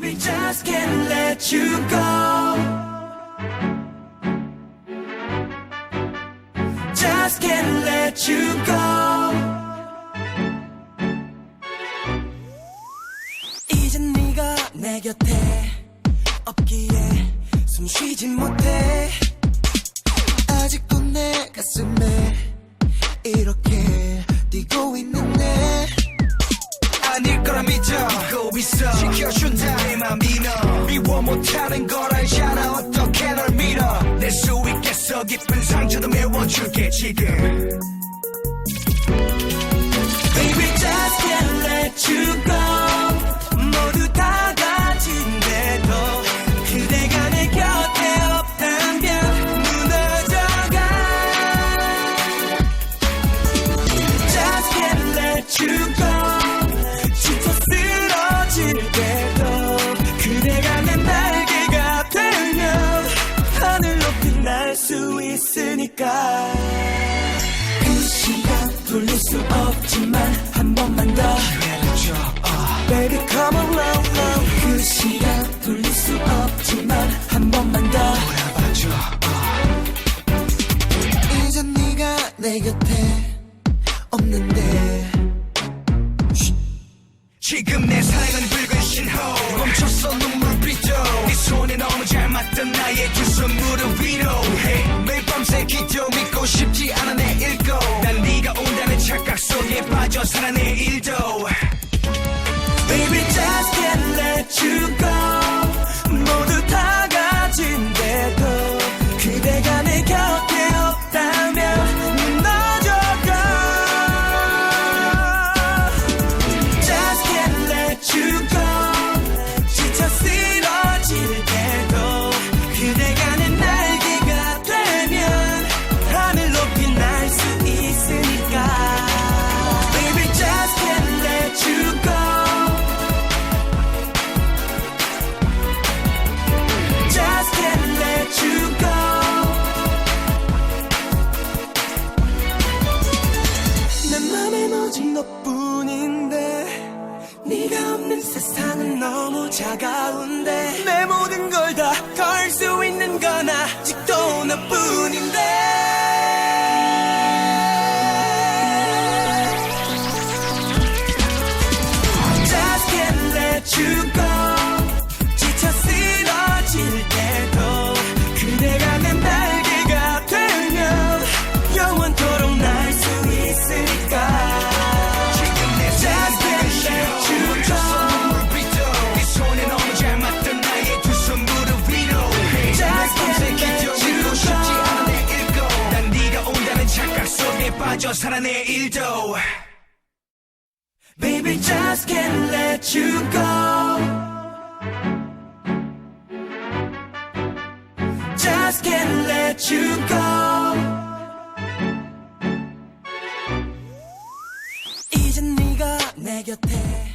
Baby, just can't let you go. Just can't let you go. 이젠 네가 내 곁에 없기에 숨 쉬지 못해. 아직도 내 가슴에 이렇게 뛰고 있는데. 아닐 거라 믿어 있어. 지켜준다. 내맘 믿어 미워 못하는 걸 알잖아. 어떻게 널 믿어? 낼 수 있겠어? 깊은 상처도 메워줄게 지금 있으니까. 그 시간 돌릴 수 없지만 한 번만 더 해줘 어. Baby come around now 그 시간 돌릴 수 없지만 한 번만 더 봐줘 어. 이제 네가 내 곁에 없는데 지금 내 사랑은 붉은 신호 멈췄어 눈물 cada uno 빠져 살아 내일도 Baby, just can't let you go. Just can't let you go. 이젠 네가 내 곁에